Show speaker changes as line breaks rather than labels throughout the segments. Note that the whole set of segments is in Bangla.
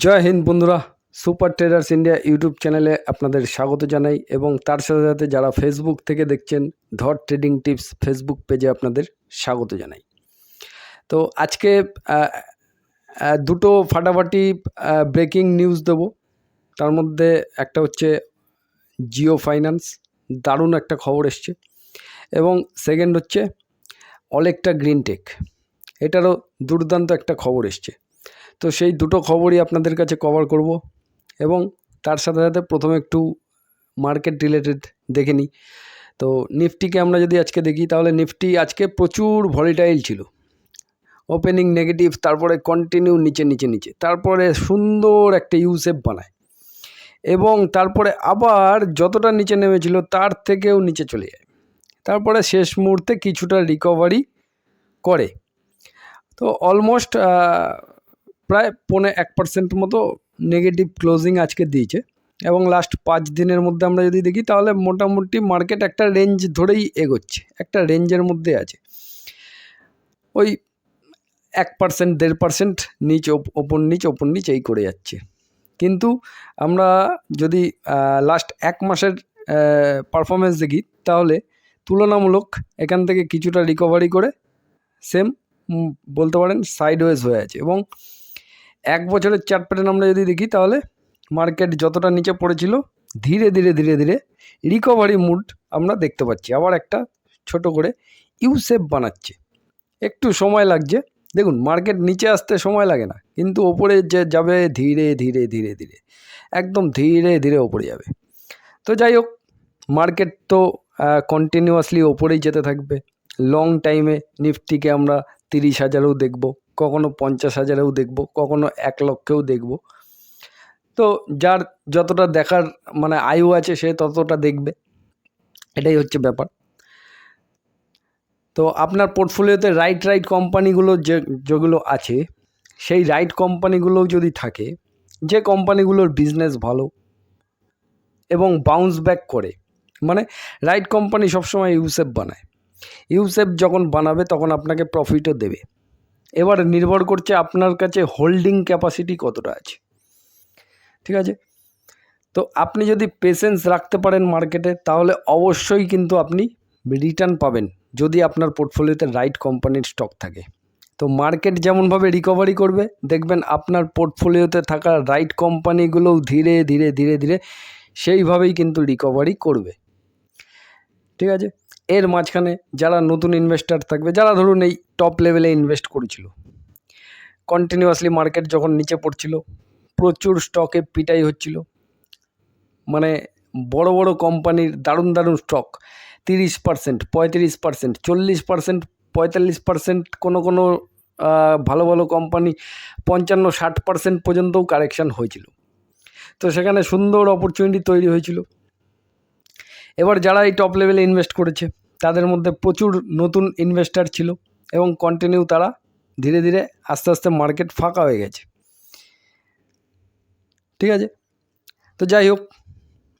জয় হিন্দ বন্ধুরা, সুপার ট্রেডার্স ইন্ডিয়া ইউটিউব চ্যানেলে আপনাদের স্বাগত জানাই এবং তার সাথে সাথে যারা ফেসবুক থেকে দেখছেন, ধর ট্রেডিং টিপস ফেসবুক পেজে আপনাদের স্বাগত জানাই। তো আজকে দুটো ফাটাফাটি ব্রেকিং নিউজ দেব। তার মধ্যে একটা হচ্ছে জিও ফাইন্যান্স, দারুণ একটা খবর এসছে। এবং সেকেন্ড হচ্ছে অলেকটা গ্রিন টেক এটারও দুর্দান্ত একটা খবর এসছে। তো সেই দুটো খবরই আপনাদের কাছে কভার করব এবং তার সাথে সাথে প্রথমে একটু মার্কেট রিলেটেড দেখে নিই। তো নিফটিকে আমরা যদি আজকে দেখি, তাহলে নিফটি আজকে প্রচুর ভলিটাইল ছিল। ওপেনিং নেগেটিভ তারপরে কন্টিনিউ নিচে নিচে নিচে, তারপরে সুন্দর একটা ইউসেপ বানায়। এবং তারপরে আবার যতটা নিচে নেমেছিল, তার থেকেও নিচে চলে যায়। তারপরে শেষ মুহূর্তে কিছুটা রিকভারি করে। তো অলমোস্ট প্রায় পৌনে এক পার্সেন্ট মতো নেগেটিভ ক্লোজিং আজকে দিয়েছে। এবং লাস্ট পাঁচ দিনের মধ্যে আমরা যদি দেখি, তাহলে মোটামুটি মার্কেট একটা রেঞ্জ ধরেই এগোচ্ছে, একটা রেঞ্জের মধ্যে আছে। ওই এক পার্সেন্ট দেড় পার্সেন্ট নিচ, ওপ- ওপর নিচ ওপর নিচ এই করে যাচ্ছে। কিন্তু আমরা যদি লাস্ট এক মাসের পারফরমেন্স দেখি, তাহলে তুলনামূলক এখান থেকে কিছুটা রিকভারি করে সেম বলতে পারেন সাইডওয়েজ হয়ে আছে। এবং এক বছরের চার্ট প্যাটার্ন আমরা যদি দেখি তাহলে মার্কেট যতটা নিচে পড়েছিল, ধীরে ধীরে ধীরে ধীরে রিকভারি মুড আমরা দেখতে পাচ্ছি। আবার একটা ছোট করে ইউসেপ বানাচ্ছে। একটু সময় লাগছে। দেখুন, মার্কেট নিচে আসতে সময় লাগে না। কিন্তু ওপরে যে যাবে ধীরে ধীরে ধীরে ধীরে, একদম ধীরে ধীরে ওপরে যাবে। তো যাই হোক, মার্কেট তো কন্টিনিউয়াসলি ওপরেই যেতে থাকবে। লং টাইমে নিফটিকে আমরা তিরিশ হাজারেও দেখব। কখনো পঞ্চাশ হাজারেও দেখব, কখনো এক লক্ষেও দেখব। তো যার যতটা দেখার মানে আয়ু আছে সে ততটা দেখবে। এটাই হচ্ছে ব্যাপার। তো আপনার পোর্টফোলিওতে রাইট রাইট কোম্পানিগুলো যে, যেগুলো আছে, সেই রাইট কোম্পানিগুলো যদি থাকে, যে কোম্পানিগুলোর বিজনেস ভালো এবং বাউন্স ব্যাক করে মানে রাইট কোম্পানি সবসময় ইউসেফ বানায়। ইউসেফ যখন বানাবে তখন আপনাকে প্রফিটও দেবে। এবার নির্ভর করছে আপনার কাছে হোল্ডিং ক্যাপাসিটি কতটা আছে। ঠিক আছে? তো আপনি যদি পেশেন্স রাখতে পারেন মার্কেটে তাহলে অবশ্যই কিন্তু আপনি রিটার্ন পাবেন, যদি আপনার পোর্টফোলিওতে রাইট কোম্পানির স্টক থাকে। তো মার্কেট যেমনভাবে রিকভারি করবে, দেখবেন আপনার পোর্টফোলিওতে থাকা রাইট কোম্পানিগুলোও ধীরে ধীরে ধীরে ধীরে সেইভাবেই কিন্তু রিকভারি করবে। ঠিক আছে? এর মাঝখানে যারা নতুন ইনভেস্টার থাকবে, যারা ধরুন এই টপ লেভেলে ইনভেস্ট করেছিল কন্টিনিউয়াসলি মার্কেট যখন নিচে পড়ছিল, প্রচুর স্টকে পিটাই হচ্ছিল মানে বড় বড় কোম্পানির দারুণ দারুণ স্টক তিরিশ পার্সেন্ট পঁয়ত্রিশ পার্সেন্ট চল্লিশ পার্সেন্ট পঁয়তাল্লিশ পার্সেন্ট কোনো কোনো ভালো ভালো কোম্পানি পঞ্চান্ন, ষাট পার্সেন্ট পর্যন্তও কারেকশান হয়েছিল। তো সেখানে সুন্দর অপরচুনিটি তৈরি হয়েছিল। এবার যারা এই টপ লেভেলে ইনভেস্ট করেছে তাদের মধ্যে প্রচুর নতুন ইনভেস্টার ছিল এবং কন্টিনিউ তারা ধীরে ধীরে আস্তে আস্তে মার্কেট ফাঁকা হয়ে গেছে। ঠিক আছে? তো যাই হোক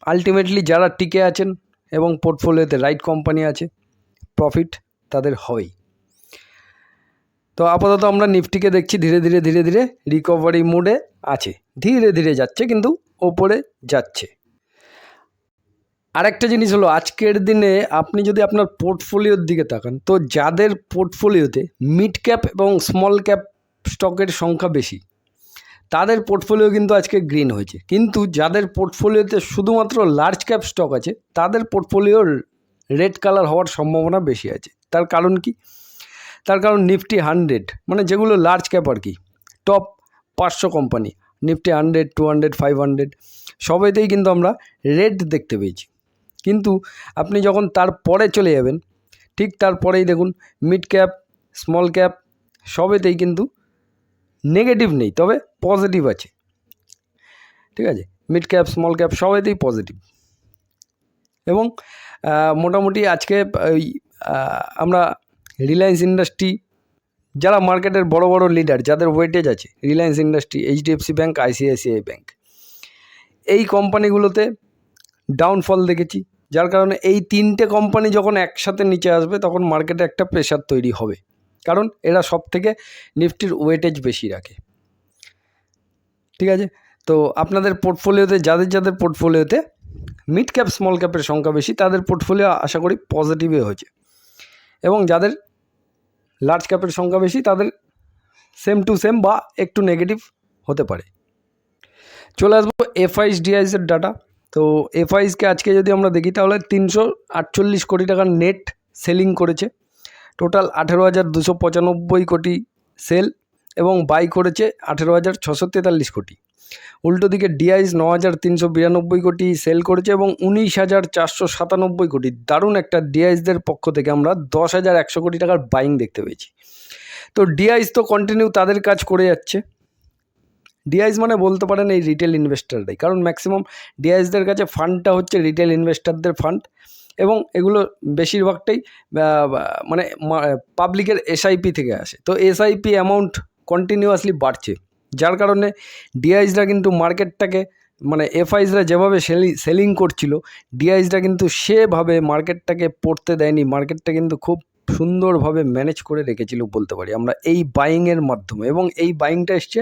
আলটিমেটলি যারা টিকে আছেন এবং পোর্টফোলিওতে রাইট কোম্পানি আছে প্রফিট তাদের হবেই। তো আপাতত আমরা নিফটিকে দেখছি, ধীরে ধীরে ধীরে ধীরে রিকভারি মোডে আছে। ধীরে ধীরে যাচ্ছে কিন্তু ওপরে যাচ্ছে। আরেকটা জিনিস হলো, আজকের দিনে আপনি যদি আপনার পোর্টফোলিওর দিকে তাকান, তো যাদের পোর্টফোলিওতে মিড ক্যাপ এবং স্মল ক্যাপ স্টকের সংখ্যা বেশি, তাদের পোর্টফোলিও কিন্তু আজকে গ্রিন হয়েছে। কিন্তু যাদের পোর্টফোলিওতে শুধুমাত্র লার্জ ক্যাপ স্টক আছে, তাদের পোর্টফোলিওর রেড কালার হওয়ার সম্ভাবনা বেশি আছে। তার কারণ কি? তার কারণ নিফটি হান্ড্রেড মানে যেগুলো লার্জ ক্যাপ আর কি টপ পাঁচশো company nifty hundred two hundred five hundred সবাইতেই কিন্তু আমরা রেড দেখতে পেয়েছি। কিন্তু আপনি যখন তারপরে চলে যাবেন, ঠিক তারপরেই দেখুন মিড ক্যাপ স্মল ক্যাপ সবেতেই কিন্তু নেগেটিভ নেই, তবে পজিটিভ আছে। ঠিক আছে? মিড ক্যাপ স্মল ক্যাপ সবেতেই পজিটিভ এবং মোটামুটি আজকে ওই আমরা রিলায়েন্স ইন্ডাস্ট্রি যারা মার্কেটের বড় বড় লিডার যাদের ওয়েটেজ আছে Reliance industry HDFC bank ICICI bank এই কোম্পানিগুলোতে ডাউনফল দেখেছি। যার কারণে এই তিনটে কোম্পানি যখন একসাথে নিচে আসবে, তখন মার্কেটে একটা প্রেশার তৈরি হবে। কারণ এরা সব থেকে নিফটির ওয়েটেজ বেশি রাখে। ঠিক আছে? তো আপনাদের পোর্টফোলিওতে যাদের যাদের পোর্টফোলিওতে মিড ক্যাপ স্মল ক্যাপের সংখ্যা বেশি, তাদের পোর্টফোলিও আশা করি পজিটিভই হয়েছে। এবং যাদের লার্জ ক্যাপের সংখ্যা বেশি, তাদের সেম টু সেম বা একটু নেগেটিভ হতে পারে। চলে আসব এফআইস ডিআইসের ডাটা তো এফআইসকে আজকে যদি আমরা দেখি, তাহলে তিনশো আটচল্লিশ কোটি টাকার নেট সেলিং করেছে। টোটাল আঠেরো হাজার দুশো পঁচানব্বই কোটি সেল এবং বাই করেছে আঠেরো হাজার ছশো তেতাল্লিশ কোটি। উল্টো দিকে ডিআইস ন হাজার তিনশো বিরানব্বই কোটি সেল করেছে এবং উনিশ হাজার চারশো সাতানব্বই কোটি। দারুণ একটা ডিআইসদের পক্ষ থেকে আমরা দশ হাজার একশো কোটি টাকার বাইং দেখতে পেয়েছি। তো ডিআইস তো কন্টিনিউ তাদের কাজ করে যাচ্ছে। ডিআইস মানে বলতে পারেন এই রিটেল ইনভেস্টাররাই কারণ ম্যাক্সিমাম ডিআইসদের কাছে ফান্ডটা হচ্ছে রিটেল ইনভেস্টারদের ফান্ড এবং এগুলো বেশিরভাগটাই মানে পাবলিকের এসআইপি থেকে আসে। তো এসআইপি অ্যামাউন্ট কন্টিনিউয়াসলি বাড়ছে। যার কারণে ডিআইসরা কিন্তু মার্কেটটাকে মানে এফআইসরা যেভাবে সেলি সেলিং করছিল ডিআইসরা কিন্তু সেভাবে মার্কেটটাকে পড়তে দেয়নি। মার্কেটটা কিন্তু খুব সুন্দরভাবে ম্যানেজ করে রেখেছিল বলতে পারি আমরা এই বাইংয়ের মাধ্যমে। এবং এই বাইংটা এসছে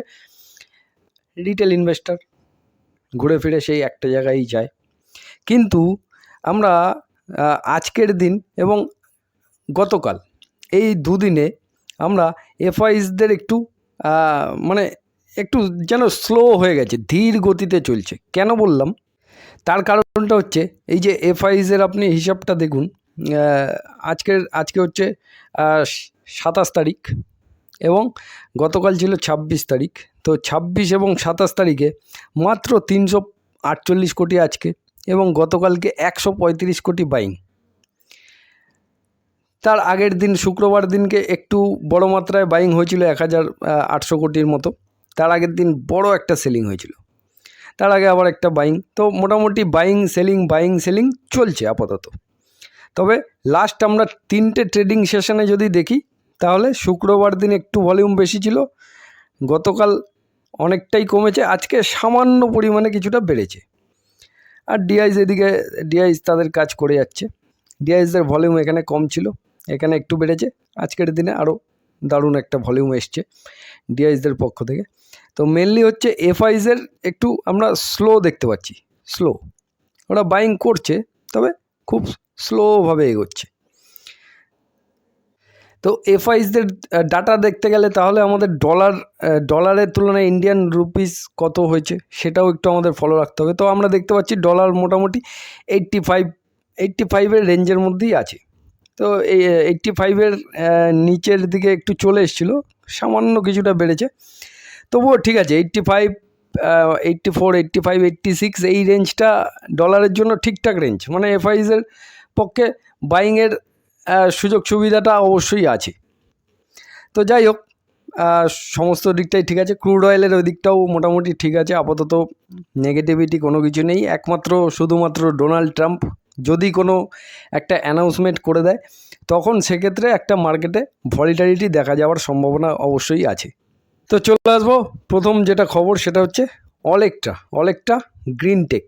রিটেল ইনভেস্টার ঘুরে ফিরে সেই একটা জায়গায় যায়। কিন্তু আমরা আজকের দিন এবং গতকাল এই দুদিনে আমরা এফআইসদের একটু মানে একটু যেন স্লো হয়ে গেছে, ধীর গতিতে চলছে। কেন বললাম? তার কারণটা হচ্ছে, এই যে এফআইসের আপনি হিসাবটা দেখুন আজকের, আজকে হচ্ছে সাতাশ তারিখ। এবং গতকাল ছিল ছাব্বিশ তারিখ। তো ছাব্বিশ এবং সাতাশ তারিখে মাত্র তিনশো আটচল্লিশ কোটি আজকে এবং গতকালকে একশো পঁয়ত্রিশ কোটি বাইং তার আগের দিন শুক্রবার দিনকে একটু বড় মাত্রায় বাইং হয়েছিল এক হাজার আটশো কোটির মতো। তার আগের দিন বড় একটা সেলিং হয়েছিল। তার আগে আবার একটা বাইং তো মোটামুটি বাইং সেলিং বাইং সেলিং চলছে আপাতত। তবে লাস্ট আমরা তিনটে ট্রেডিং সেশনে যদি দেখি তাহলে শুক্রবার দিন একটু ভলিউম বেশি ছিল। গতকাল অনেকটাই কমেছে, আজকে সামান্য পরিমাণে কিছুটা বেড়েছে। আর ডিআইস এদিকে ডিআইস তাদের কাজ করে যাচ্ছে। ডিআইসদের ভলিউম এখানে কম ছিল, এখানে একটু বেড়েছে। আজকের দিনে আরও দারুণ একটা ভলিউম এসছে ডিআইসদের পক্ষ থেকে। তো মেনলি হচ্ছে এফআইসের একটু আমরা স্লো দেখতে পাচ্ছি স্লো ওরা বাইং করছে, তবে খুব স্লোভাবে এগোচ্ছে। তো এফআইসদের ডাটা দেখতে গেলে তাহলে আমাদের ডলার ডলারের তুলনায় ইন্ডিয়ান রুপিস কত হয়েছে সেটাও একটু আমাদের ফলো রাখতে হবে। তো আমরা দেখতে পাচ্ছি ডলার মোটামুটি এইট্টি ফাইভ এইট্টি ফাইভের রেঞ্জের মধ্যেই আছে। তো এই এইট্টি ফাইভের নিচের দিকে একটু চলে এসেছিল, সামান্য কিছুটা বেড়েছে। তবুও ঠিক আছে eighty five eighty four eighty five eighty six এই রেঞ্জটা ডলারের জন্য ঠিকঠাক রেঞ্জ মানে এফআইসের পক্ষে বাইংয়ের সুযোগ সুবিধাটা অবশ্যই আছে। তো যাই হোক সমস্ত দিকটাই ঠিক আছে। ক্রুড অয়েলের ওই দিকটাও মোটামুটি ঠিক আছে, আপাতত নেগেটিভিটি কোনো কিছু নেই। একমাত্র, শুধুমাত্র ডোনাল্ড ট্রাম্প যদি কোনো একটা অ্যানাউন্সমেন্ট করে দেয়, তখন সেক্ষেত্রে একটা মার্কেটে ভলিটারিটি দেখা যাওয়ার সম্ভাবনা অবশ্যই আছে। তো চলে আসব, প্রথম যেটা খবর সেটা হচ্ছে অলেকটা অলেকটা গ্রিন টেক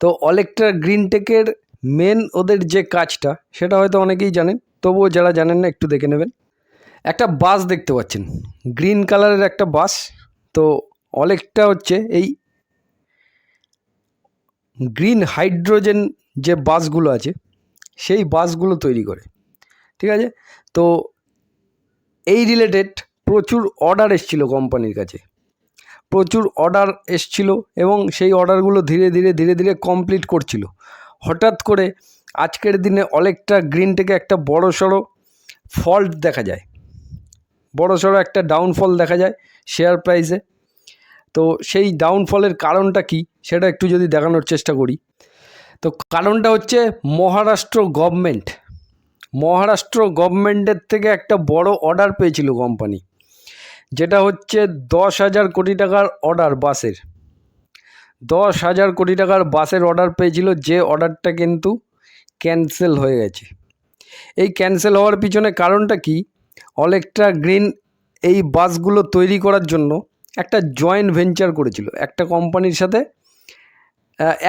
তো অলেকটা গ্রিন টেকের মেন ওদের যে কাজটা, সেটা হয়তো অনেকেই জানেন, তবুও যারা জানেন না একটু দেখে নেবেন। একটা বাস দেখতে পাচ্ছেন, গ্রিন কালারের একটা বাস। তো অনেকটা হচ্ছে এই গ্রিন হাইড্রোজেন যে বাসগুলো আছে, সেই বাসগুলো তৈরি করে। ঠিক আছে? তো এই রিলেটেড প্রচুর অর্ডার এসছিল কোম্পানির কাছে। প্রচুর অর্ডার এসছিল এবং সেই অর্ডারগুলো ধীরে ধীরে ধীরে ধীরে কমপ্লিট করছিল। হঠাৎ করে আজকের দিনে অনেকটা গ্রিন থেকে একটা বড় সড়ো ফল্ট দেখা যায়। বড় সড়ো একটা ডাউনফল দেখা যায় শেয়ার প্রাইসে তো সেই ডাউনফলের কারণটা কি সেটা একটু যদি দেখানোর চেষ্টা করি। তো কারণটা হচ্ছে মহারাষ্ট্র গভর্নমেন্ট মহারাষ্ট্র গভর্নমেন্টের থেকে একটা বড় অর্ডার পেয়েছিল কোম্পানি যেটা হচ্ছে দশ হাজার কোটি টাকার অর্ডার বাসের। দশ হাজার কোটি টাকার বাসের অর্ডার পেয়েছিল, যে অর্ডারটা কিন্তু ক্যান্সেল হয়ে গেছে। এই ক্যান্সেল হওয়ার পিছনে কারণটা কি? অলেকট্রা গ্রিন এই বাসগুলো তৈরি করার জন্য একটা জয়েন্ট ভেঞ্চার করেছিল। একটা কোম্পানির সাথে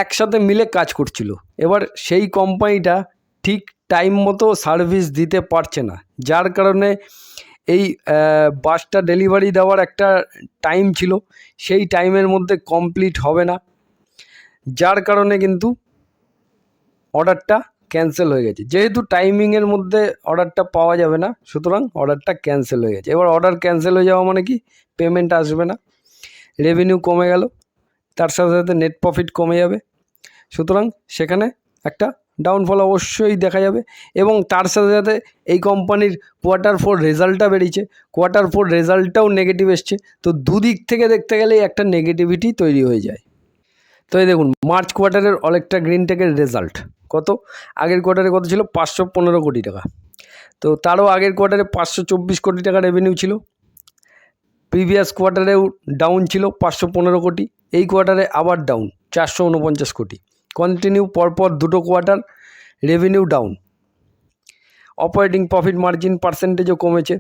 একসাথে মিলে কাজ করছিল। এবার সেই কোম্পানিটা ঠিক টাইম মতো সার্ভিস দিতে পারছে না। যার কারণে এই বাসটা ডেলিভারি দেওয়ার একটা টাইম ছিল। সেই টাইমের মধ্যে কমপ্লিট হবে না। যার কারণে কিন্তু অর্ডারটা ক্যান্সেল হয়ে গেছে। যেহেতু টাইমিংয়ের মধ্যে অর্ডারটা পাওয়া যাবে না, সুতরাং অর্ডারটা ক্যান্সেল হয়ে গেছে। এবার অর্ডার ক্যান্সেল হয়ে যাওয়া মানে কি? পেমেন্ট আসবে না। রেভিনিউ কমে গেল। তার সাথে সাথে নেট প্রফিট কমে যাবে। সুতরাং সেখানে একটা ডাউনফল অবশ্যই দেখা যাবে এবং তার সাথে সাথে এই কোম্পানির কোয়ার্টার ফোর রেজাল্টটা বেরিয়েছে। কোয়ার্টার ফোর রেজাল্টটাও নেগেটিভ এসছে। তো দুদিক থেকে দেখতে গেলেই একটা নেগেটিভিটি তৈরি হয়ে যায়। তো এই দেখুন মার্চ কোয়ার্টারের অনেকটা গ্রিন টেকের রেজাল্ট কত? আগের কোয়ার্টারে কত ছিল? পাঁচশো পনেরো কোটি টাকা। তো তারও আগের কোয়ার্টারে পাঁচশো চব্বিশ কোটি টাকা রেভিনিউ ছিল। প্রিভিয়াস কোয়ার্টারেও ডাউন ছিল পাঁচশো পনেরো কোটি। এই কোয়ার্টারে আবার ডাউন চারশো উনপঞ্চাশ কোটি। কন্টিনিউ পরপর দুটো quarter revenue down operating profit margin পার্সেন্টেজও কমেছে।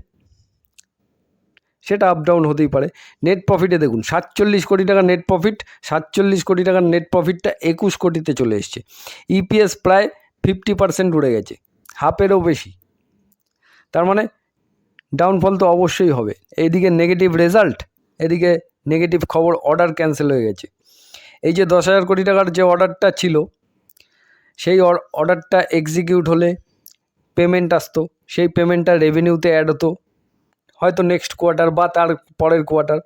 সেটা আপ ডাউন হতেই পারে। নেট প্রফিটে দেখুন, সাতচল্লিশ কোটি টাকা নেট প্রফিট সাতচল্লিশ কোটি টাকার নেট প্রফিটটা একুশ কোটিতে চলে এসছে। ইপিএস প্রায় ফিফটি পার্সেন্ট উড়ে গেছে। হাফেরও বেশি। তার মানে ডাউনফল তো অবশ্যই হবে। এইদিকে নেগেটিভ রেজাল্ট এদিকে নেগেটিভ খবর অর্ডার ক্যান্সেল হয়ে গেছে। এই যে দশ হাজার কোটি টাকার যে অর্ডারটা ছিল, সেই অর্ডারটা এক্সিকিউট হলে পেমেন্ট আসতো, সেই পেমেন্টটা রেভিনিউতে অ্যাড হতো, হয়তো নেক্সট কোয়ার্টার বা তার পরের কোয়ার্টার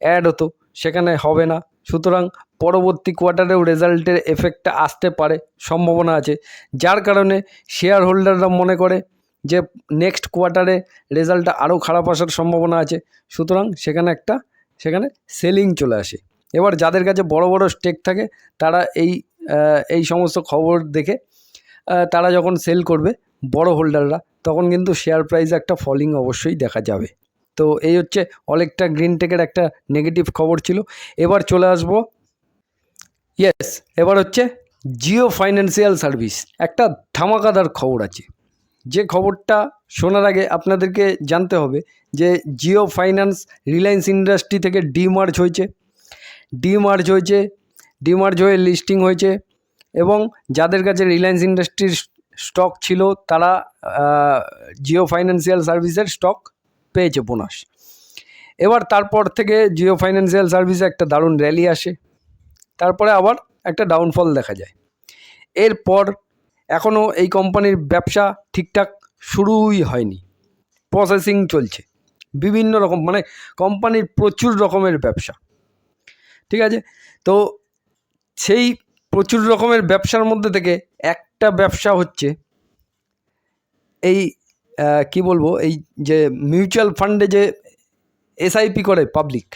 অ্যাড হতো, সেখানে হবে না। সুতরাং পরবর্তী কোয়ার্টারেও রেজাল্টের এফেক্টটা আসতে পারে, সম্ভাবনা আছে। যার কারণে শেয়ার হোল্ডাররা মনে করে যে নেক্সট কোয়ার্টারে রেজাল্টটা আরও খারাপ আসার সম্ভাবনা আছে। সুতরাং সেখানে একটা, সেখানে সেলিং চলে আসে। এবার যাদের কাছে বড় বড় স্টেক থাকে, তারা এই এই সমস্ত খবর দেখে তারা যখন সেল করবে বড় হোল্ডাররা তখন কিন্তু শেয়ার প্রাইসে একটা ফলিং অবশ্যই দেখা যাবে। তো এই হচ্ছে অনেকটা গ্রিন টেকের একটা নেগেটিভ খবর ছিল। এবার চলে আসব ইয়েস এবার হচ্ছে জিও ফাইন্যান্সিয়াল সার্ভিস একটা ধামাকাদার খবর আছে। যে খবরটা শোনার আগে আপনাদেরকে জানতে হবে যে জিও ফাইন্যান্স রিলায়েন্স ইন্ডাস্ট্রি থেকে ডিমার্জ হয়েছে। ডিমার্জ হয়েছে, ডিমার্জ হয়ে লিস্টিং হয়েছে এবং যাদের কাছে রিলায়েন্স ইন্ডাস্ট্রির স্টক ছিল তারা জিও ফাইন্যান্সিয়াল সার্ভিসের স্টক পেয়েছে বোনাস। এবার তারপর থেকে জিও ফাইন্যান্সিয়াল সার্ভিসে একটা দারুণ র্যালি আসে, তারপরে আবার একটা ডাউনফল দেখা যায়। এরপর এখনও এই কোম্পানির ব্যবসা ঠিকঠাক শুরুই হয়নি প্রসেসিং চলছে, বিভিন্ন রকম মানে কোম্পানির প্রচুর রকমের ব্যবসা। ঠিক আছে? তো সেই প্রচুর রকমের ব্যবসার মধ্যে থেকে একটা ব্যবসা হচ্ছে এই কি বলব? এই যে মিউচুয়াল ফান্ডে যে এসআইপি করে পাবলিক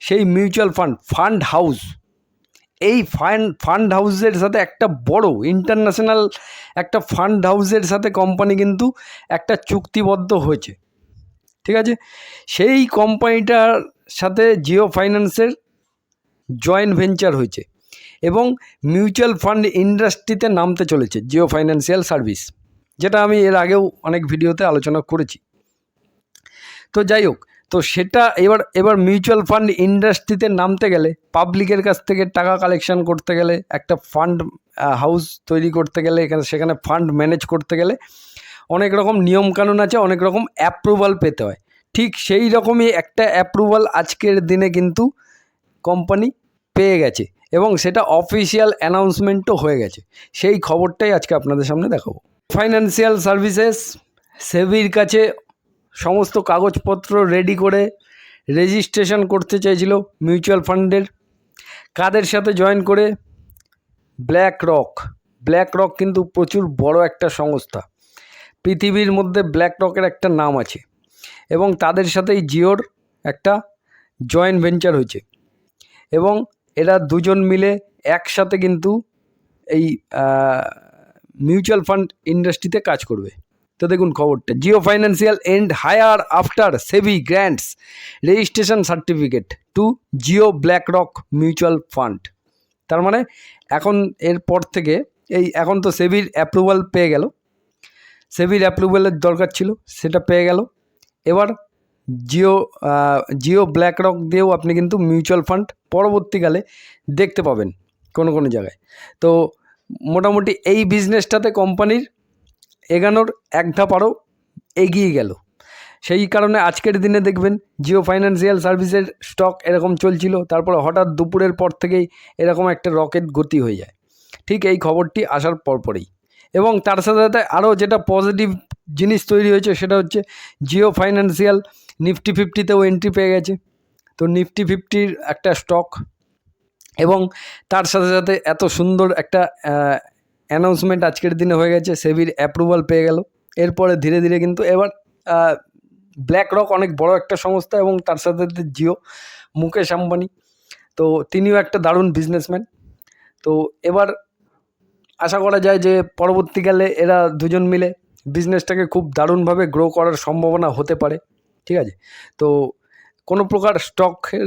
সেই মিউচুয়াল ফান্ড ফান্ড হাউস এই ফান্ড ফান্ড হাউসের সাথে একটা বড় ইন্টারন্যাশনাল একটা ফান্ড হাউসের সাথে কোম্পানি কিন্তু একটা চুক্তিবদ্ধ হয়েছে। ঠিক আছে? সেই কোম্পানিটার সাথে জিও ফাইন্যান্সের জয়েন্ট ভেঞ্চার হয়েছে এবং মিউচুয়াল ফান্ড ইন্ডাস্ট্রিতে নামতে চলেছে, জিও ফাইন্যান্সিয়াল সার্ভিস, যেটা আমি এর আগেও অনেক ভিডিওতে আলোচনা করেছি। তো যাই হোক, তো সেটা এবার এবার মিউচুয়াল ফান্ড ইন্ডাস্ট্রিতে নামতে গেলে, পাবলিকের কাছ থেকে টাকা কালেকশন করতে গেলে, একটা ফান্ড হাউস তৈরি করতে গেলে, এখানে, সেখানে ফান্ড ম্যানেজ করতে গেলে অনেক রকম নিয়মকানুন আছে, অনেক রকম অ্যাপ্রুভাল পেতে হয়। ঠিক সেই রকমই একটা অ্যাপ্রুভাল আজকের দিনে কিন্তু কোম্পানি পেয়ে গেছে এবং সেটা অফিসিয়াল অ্যানাউন্সমেন্টও হয়ে গেছে। সেই খবরটাই আজকে আপনাদের সামনে দেখাবো। ফাইন্যান্সিয়াল সার্ভিসেস সেবির কাছে সমস্ত কাগজপত্র রেডি করে রেজিস্ট্রেশন করতে চাইছিল মিউচুয়াল ফান্ডের কাদের সাথে জয়েন করে? ব্ল্যাক রক ব্ল্যাক রক কিন্তু প্রচুর বড় একটা সংস্থা। পৃথিবীর মধ্যে ব্ল্যাক রকের একটা নাম আছে এবং তাদের সাথেই জিওর একটা জয়েন্ট ভেঞ্চার হয়েছে। এবং এরা দুজন মিলে একসাথে কিন্তু এই মিউচুয়াল ফান্ড ইন্ডাস্ট্রিতে কাজ করবে। তো দেখুন খবরটা। Jio financial and hereafter SEBI grants registration certificate to Jio BlackRock mutual fund তার মানে এখন এরপর থেকে এই, এখন তো সেভির অ্যাপ্রুভাল পেয়ে গেল। সেভির অ্যাপ্রুভালের দরকার ছিল, সেটা পেয়ে গেল। এবার জিও জিও ব্ল্যাক রক দিয়েও আপনি কিন্তু মিউচুয়াল ফান্ড পরবর্তীকালে দেখতে পাবেন কোনো কোনো জায়গায়। তো মোটামুটি এই বিজনেসটাতে কোম্পানির এগানোর এক ধাপ আরও এগিয়ে গেল। সেই কারণে আজকের দিনে দেখবেন জিও ফাইন্যান্সিয়াল সার্ভিসের স্টক এরকম চলছিল, তারপরে হঠাৎ দুপুরের পর থেকেই এরকম একটা রকেট গতি হয়ে যায়। ঠিক এই খবরটি আসার পরপরেই এবং তার সাথে সাথে আরও যেটা পজিটিভ জিনিস তৈরি হয়েছে সেটা হচ্ছে জিও ফাইন্যান্সিয়াল নিফটি ফিফটিতেও এন্ট্রি পেয়ে গেছে। তো নিফটি ফিফটির একটা স্টক এবং তার সাথে সাথে এত সুন্দর একটা অ্যানাউন্সমেন্ট আজকের দিনে হয়ে গেছে সেবির অ্যাপ্রুভাল পেয়ে গেল। এরপরে ধীরে ধীরে কিন্তু এবার ব্ল্যাক রক অনেক বড় একটা সংস্থা এবং তার সাথে সাথে জিও মুকেশ আম্বানি। তো তিনিও একটা দারুণ বিজনেসম্যান তো এবার আশা করা যায় যে পরবর্তীকালে এরা দুজন মিলে বিজনেসটাকে খুব দারুণভাবে গ্রো করার সম্ভাবনা হতে পারে। ঠিক আছে? তো কোনো প্রকার স্টকের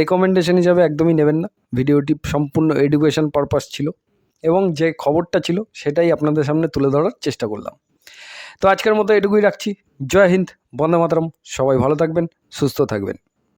রেকমেন্ডেশন হিসাবে একদমই নেবেন না। ভিডিওটি সম্পূর্ণ এডুকেশন পারপাস ছিল এবং যে খবরটা ছিল সেটাই আপনাদের সামনে তুলে ধরার চেষ্টা করলাম। তো আজকের মতো এটুকুই রাখছি। জয় হিন্দ, বন্দে মাতরম। সবাই ভালো থাকবেন, সুস্থ থাকবেন।